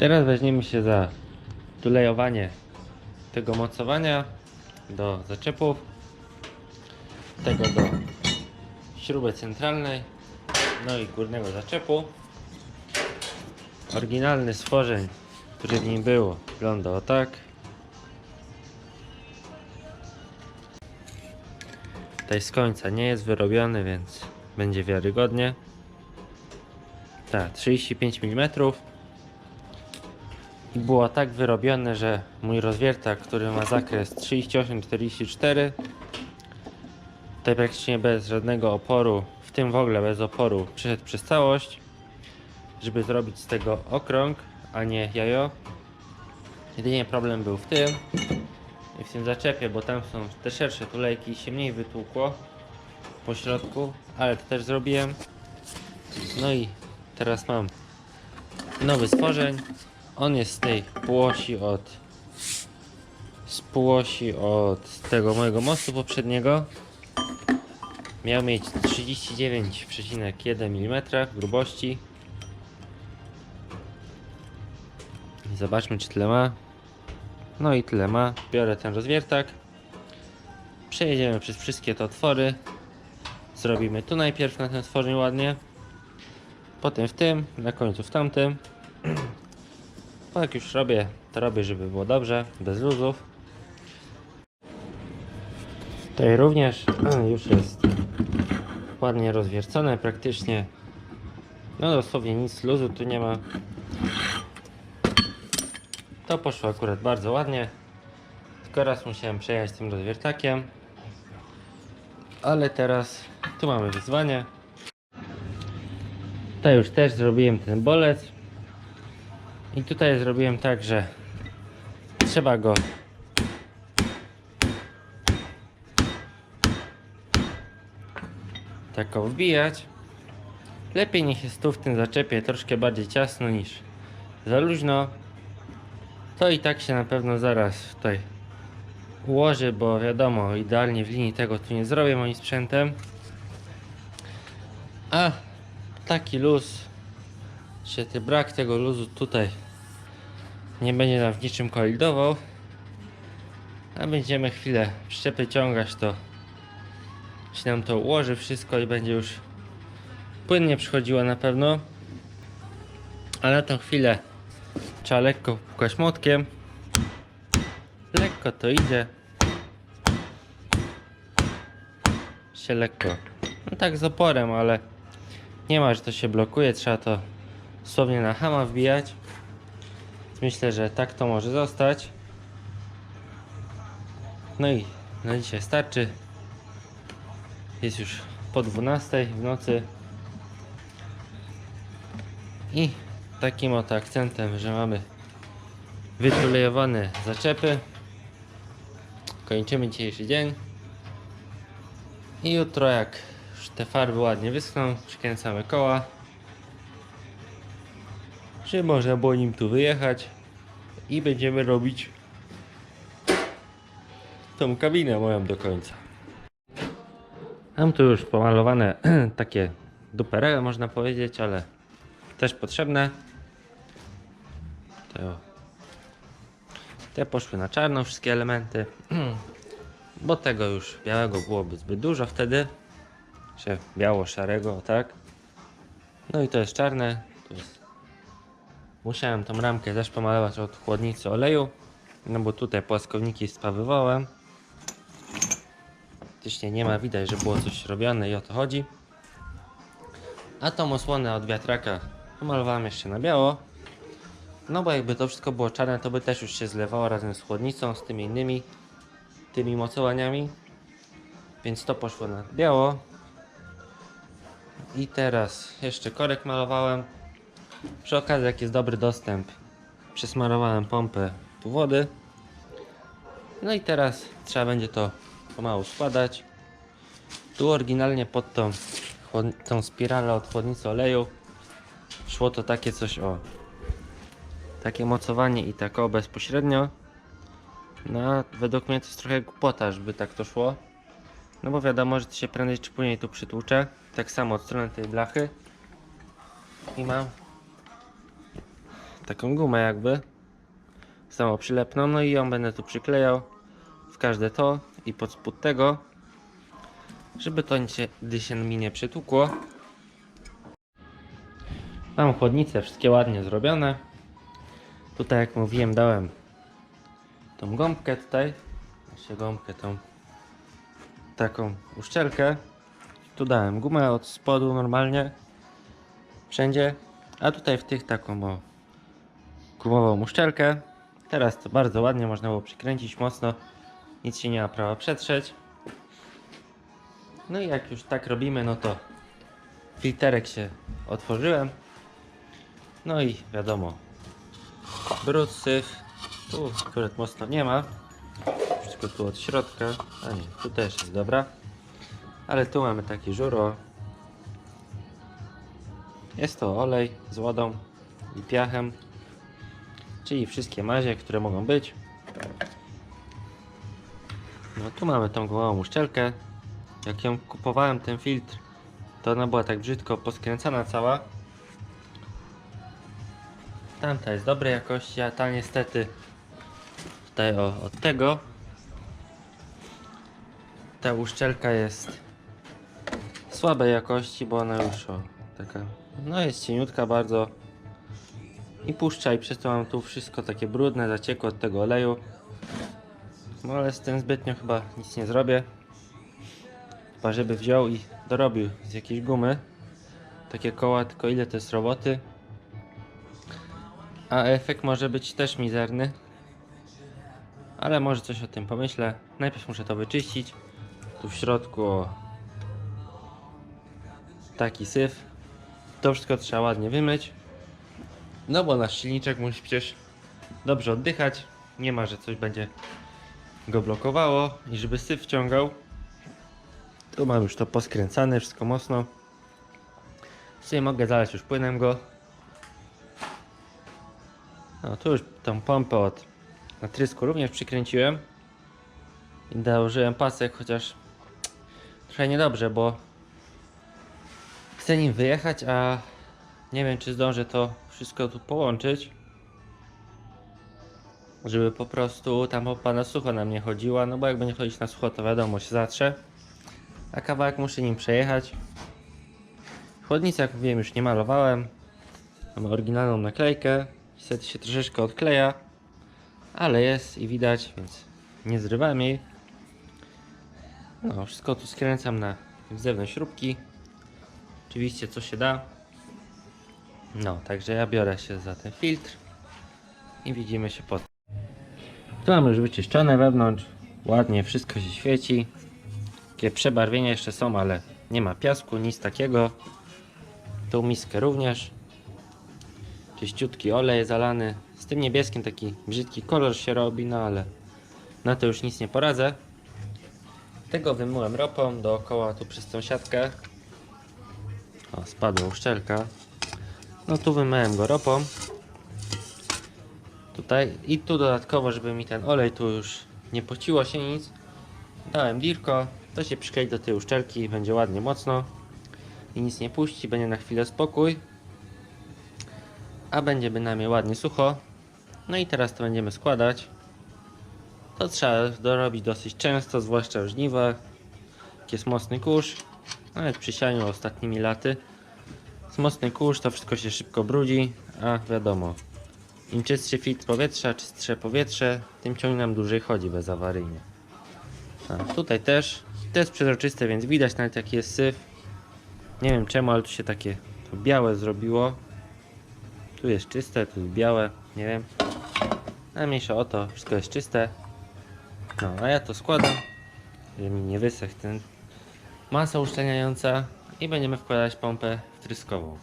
Teraz weźmiemy się za tulejowanie tego mocowania do zaczepów, tego do śruby centralnej, no i górnego zaczepu. Oryginalny stworzeń, który w nim było, wygląda o tak. Tutaj z końca nie jest wyrobiony, więc będzie wiarygodnie. Tak, 35 mm. I było tak wyrobione, że mój rozwiertak, który ma zakres 38-44, tutaj praktycznie bez żadnego oporu, w tym w ogóle bez oporu, przeszedł przez całość, żeby zrobić z tego okrąg, a nie jajo. Jedynie problem był w tym, i w tym zaczepie, bo tam są te szersze tulejki, się mniej wytłukło po środku, ale to też zrobiłem. No i teraz mam nowy stworzeń. On jest z tej półosi od z półosi od tego mojego mostu poprzedniego. Miał mieć 39,1 mm grubości. Zobaczmy czy tyle ma. No i tyle ma. Biorę ten rozwiertak. Przejedziemy przez wszystkie te otwory. Zrobimy tu najpierw na tym stworzeniu ładnie. Potem w tym, na końcu w tamtym. Bo jak już robię, to robię, żeby było dobrze, bez luzów. Tutaj również już jest ładnie rozwiercone praktycznie. No dosłownie nic luzu tu nie ma. To poszło akurat bardzo ładnie. Tylko raz musiałem przejechać tym rozwiertakiem. Ale teraz tu mamy wyzwanie. Tutaj już też zrobiłem ten bolec. I tutaj zrobiłem tak, że trzeba go tak wbijać. Lepiej niech jest tu w tym zaczepie troszkę bardziej ciasno niż za luźno. To i tak się na pewno zaraz tutaj ułoży, bo wiadomo, idealnie w linii tego tu nie zrobię moim sprzętem. A taki luz, ty brak tego luzu tutaj nie będzie nam w niczym kolidował. A będziemy chwilę szczepy ciągać, to się nam to ułoży wszystko i będzie już płynnie przychodziło na pewno. A na tą chwilę trzeba lekko pukać młotkiem. Lekko to idzie. Się lekko. No tak z oporem, ale nie ma, że to się blokuje. Trzeba to słownie na hama wbijać. Myślę, że tak to może zostać. No i na dzisiaj starczy. Jest już po 12 w nocy. I takim oto akcentem, że mamy wytulejowane zaczepy. Kończymy dzisiejszy dzień. I jutro jak już te farby ładnie wyschną, przykręcamy koła. Czy można było nim tu wyjechać i będziemy robić tą kabinę moją do końca. Mam tu już pomalowane takie dupereły można powiedzieć, ale też potrzebne. Te, o. Te poszły na czarno wszystkie elementy, bo tego już białego byłoby zbyt dużo wtedy. Czy biało-szarego, tak. No i to jest czarne. To jest... Musiałem tą ramkę też pomalować od chłodnicy oleju, no bo tutaj płaskowniki spawywałem. Faktycznie nie ma widać, że było coś robione i o to chodzi. A tą osłonę od wiatraka pomalowałem jeszcze na biało. No bo jakby to wszystko było czarne, to by też już się zlewało razem z chłodnicą, z tymi innymi tymi mocowaniami. Więc to poszło na biało. I teraz jeszcze korek malowałem. Przy okazji jak jest dobry dostęp, przesmarowałem pompę tu wody. No i teraz trzeba będzie to pomału składać. Tu oryginalnie pod tą, tą spiralę od chłodnicy oleju szło to takie coś o takie mocowanie i tak o bezpośrednio. No według mnie to jest trochę głupota, żeby tak to szło. No bo wiadomo, że to się prędzej czy później tu przytłucze. Tak samo od strony tej blachy. I mam taką gumę jakby. Samo przylepną, no i ją będę tu przyklejał w każde to i pod spód tego, żeby to się, gdy się mi nie przytłukło. Mam chłodnice wszystkie ładnie zrobione. Tutaj jak mówiłem dałem tą gąbkę tutaj, jeszcze gąbkę tą taką uszczelkę. Tu dałem gumę od spodu normalnie, wszędzie, a tutaj w tych taką o gumową uszczelkę. Teraz to bardzo ładnie można było przykręcić mocno, nic się nie ma prawa przetrzeć. No i jak już tak robimy, no to filterek się otworzyłem. No i wiadomo, brud, syf, tu akurat mocno nie ma. Wszystko tu od środka, a nie, tu też jest dobra. Ale tu mamy taki żuro. Jest to olej z wodą i piachem, czyli wszystkie mazie, które mogą być. No tu mamy tą gołą uszczelkę. Jak ją kupowałem ten filtr, to ona była tak brzydko poskręcana cała. Tamta jest dobrej jakości, a ta niestety tutaj o, od tego ta uszczelka jest słabej jakości, bo ona już o, taka no jest cieniutka bardzo i puszcza i przez to mam tu wszystko takie brudne, zaciekłe od tego oleju. No ale z tym zbytnio chyba nic nie zrobię. Chyba żeby wziął i dorobił z jakiejś gumy. Takie koła, tylko ile to jest roboty? A efekt może być też mizerny. Ale może coś o tym pomyślę. Najpierw muszę to wyczyścić. Tu w środku taki syf. To wszystko trzeba ładnie wymyć no bo nasz silniczek musi przecież dobrze oddychać. Nie ma, że coś będzie go blokowało. I żeby syf wciągał tu mam już to poskręcane wszystko mocno. Sobie mogę zalać już płynem go. No tu już tą pompę od natrysku również przykręciłem. I dołożyłem pasek, chociaż trochę niedobrze, bo chcę nim wyjechać, a nie wiem czy zdążę to wszystko tu połączyć żeby po prostu tam pompa na sucho na mnie chodziła, no bo jak będzie chodzić na sucho to wiadomo się zatrze a kawałek muszę nim przejechać chłodnicę jak mówiłem już nie malowałem mamy oryginalną naklejkę niestety się troszeczkę odkleja ale jest i widać, więc nie zrywam jej no, wszystko tu skręcam na zewnątrz śrubki. Oczywiście co się da. No, także ja biorę się za ten filtr i widzimy się potem. Tu mamy już wyczyszczone wewnątrz. Ładnie wszystko się świeci. Takie przebarwienia jeszcze są, ale nie ma piasku, nic takiego. Tą miskę również. Czyściutki olej zalany. Z tym niebieskim taki brzydki kolor się robi, no ale na to już nic nie poradzę. Tego wymyłem ropą dookoła tu przez tą siatkę. O, spadła uszczelka. No tu wymyłem go ropą. Tutaj i tu dodatkowo, żeby mi ten olej tu już nie pociło się nic. Dałem dirko. To się przyklei do tej uszczelki, będzie ładnie mocno. I nic nie puści, będzie na chwilę spokój. A będzie bynajmniej ładnie sucho. No i teraz to będziemy składać. To trzeba dorobić dosyć często, zwłaszcza w żniwach. Jest mocny kurz, nawet przy sianiu ostatnimi laty. Jest mocny kurz, to wszystko się szybko brudzi, a wiadomo, im czystszy filtr powietrza, czystsze powietrze, tym ciąg nam dłużej chodzi bezawaryjnie. A tutaj też, to jest przezroczyste, więc widać nawet jaki jest syf. Nie wiem czemu, ale tu się takie białe zrobiło. Tu jest czyste, tu jest białe, nie wiem. Ale mniejsza o to, wszystko jest czyste. No, a ja to składam, żeby mi nie wysechł ten masa uszczelniająca i będziemy wkładać pompę wtryskową.